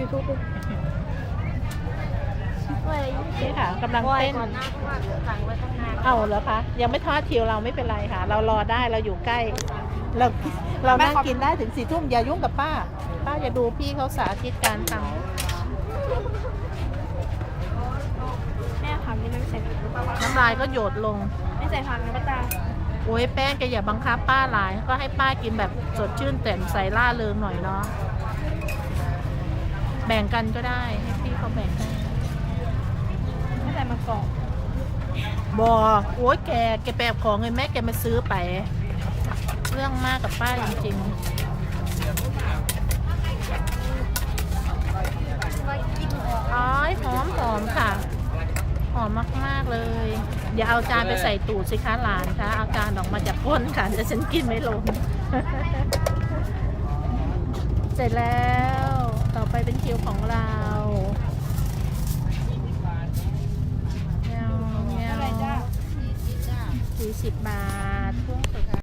ยูทูบเว้ยนี่ค่ะกำลังเต้น ก่อนหน้าเพราะว่าสั่งไว้ตั้งนานเอาเหรอคะ ยังไม่ทอดคิวเราไม่เป็นไรค่ะ เรารอได้เราอยู่ใกล้ เราเรานั่งกินได้ถึงสี่ทุ่มอย่ายุ่งกับป้า ป้าอย่าดูพี่เขาสาธิตการทแม่ผักนี่ไม่ใส่ผักหรือเปล่าำน้ำลายก็หยดลง ไม่ใส่ผักนะป้าตาโอ้ยแป้งแกอย่าบังคับป้าหลาย ก็ให้ป้ากินแบบสดชื่นแจ่มใสล่าเริงหน่อยเนาะ แบ่งกันก็ได้ให้พี่เขาแบ่งได้ไม่ใส่มะกอกบอโอ้ยแกแกแปลของเงินแม่แกมาซื้อไป เรื่องมากกับป้าจริงไว้กินออกๆอ๋อยหอมหอมค่ะ หอมมาก ๆ เลย อย่าเอาจานไปใส่ตูดสิคะหลานคะเอาจานออกมาจากก้นค่ะเดี๋ยวฉันกินไม่ลง เสร็จแล้ว ต่อไปเป็นคิวของเราเงาเงาอะไรจ้าสี่สิบบาทเครื่อง